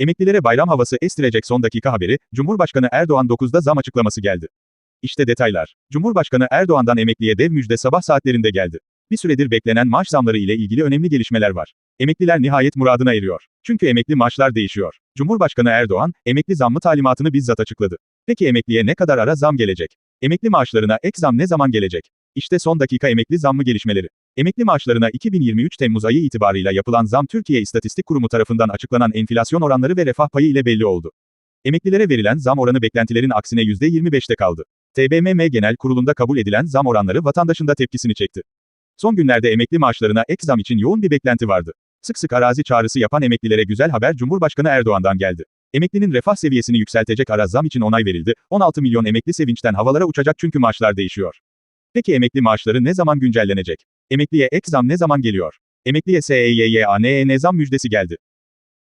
Emeklilere bayram havası estirecek son dakika haberi, Cumhurbaşkanı Erdoğan 9'da zam açıklaması geldi. İşte detaylar. Cumhurbaşkanı Erdoğan'dan emekliye dev müjde sabah saatlerinde geldi. Bir süredir beklenen maaş zamları ile ilgili önemli gelişmeler var. Emekliler nihayet muradına eriyor. Çünkü emekli maaşlar değişiyor. Cumhurbaşkanı Erdoğan, emekli zammı talimatını bizzat açıkladı. Peki emekliye ne kadar ara zam gelecek? Emekli maaşlarına ek zam ne zaman gelecek? İşte son dakika emekli zammı gelişmeleri. Emekli maaşlarına 2023 Temmuz ayı itibarıyla yapılan zam Türkiye İstatistik Kurumu tarafından açıklanan enflasyon oranları ve refah payı ile belli oldu. Emeklilere verilen zam oranı beklentilerin aksine %25'te kaldı. TBMM Genel Kurulu'nda kabul edilen zam oranları vatandaşın da tepkisini çekti. Son günlerde emekli maaşlarına ek zam için yoğun bir beklenti vardı. Sık sık arazi çağrısı yapan emeklilere güzel haber Cumhurbaşkanı Erdoğan'dan geldi. Emeklinin refah seviyesini yükseltecek ara zam için onay verildi. 16 milyon emekli sevinçten havalara uçacak çünkü maaşlar değişiyor. Peki emekli maaşları ne zaman güncellenecek? Emekliye ek zam ne zaman geliyor? Emekliye E SEYYANE zam müjdesi geldi.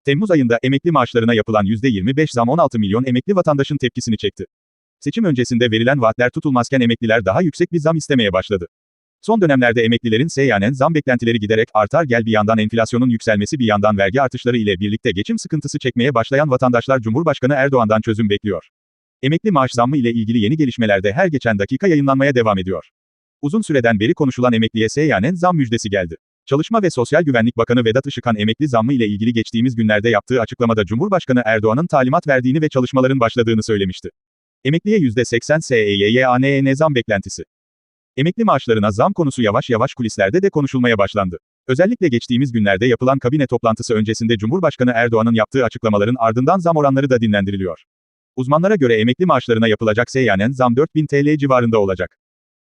Temmuz ayında emekli maaşlarına yapılan %25 zam 16 milyon emekli vatandaşın tepkisini çekti. Seçim öncesinde verilen vaatler tutulmazken emekliler daha yüksek bir zam istemeye başladı. Son dönemlerde emeklilerin seyyanen zam beklentileri giderek artar gel bir yandan enflasyonun yükselmesi bir yandan vergi artışları ile birlikte geçim sıkıntısı çekmeye başlayan vatandaşlar Cumhurbaşkanı Erdoğan'dan çözüm bekliyor. Emekli maaş zammı ile ilgili yeni gelişmelerde her geçen dakika yayınlanmaya devam ediyor. Uzun süreden beri konuşulan emekliye seyyanen zam müjdesi geldi. Çalışma ve Sosyal Güvenlik Bakanı Vedat Işıkhan emekli zammı ile ilgili geçtiğimiz günlerde yaptığı açıklamada Cumhurbaşkanı Erdoğan'ın talimat verdiğini ve çalışmaların başladığını söylemişti. Emekliye %80 SEYYANE zam beklentisi. Emekli maaşlarına zam konusu yavaş yavaş kulislerde de konuşulmaya başlandı. Özellikle geçtiğimiz günlerde yapılan kabine toplantısı öncesinde Cumhurbaşkanı Erdoğan'ın yaptığı açıklamaların ardından zam oranları da dinlendiriliyor. Uzmanlara göre emekli maaşlarına yapılacak seyyanen zam 4000 TL civarında olacak.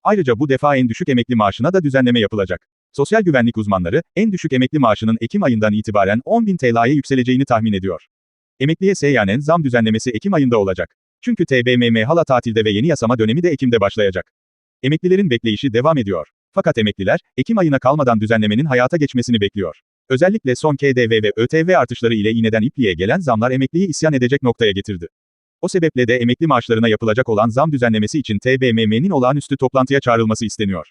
Ayrıca bu defa en düşük emekli maaşına da düzenleme yapılacak. Sosyal güvenlik uzmanları, en düşük emekli maaşının Ekim ayından itibaren 10.000 TL'ye yükseleceğini tahmin ediyor. Emekliye seyyanen zam düzenlemesi Ekim ayında olacak. Çünkü TBMM hala tatilde ve yeni yasama dönemi de Ekim'de başlayacak. Emeklilerin bekleyişi devam ediyor. Fakat emekliler, Ekim ayına kalmadan düzenlemenin hayata geçmesini bekliyor. Özellikle son KDV ve ÖTV artışları ile iğneden ipliğe gelen zamlar emekliyi isyan edecek noktaya getirdi. O sebeple de emekli maaşlarına yapılacak olan zam düzenlemesi için TBMM'nin olağanüstü toplantıya çağrılması isteniyor.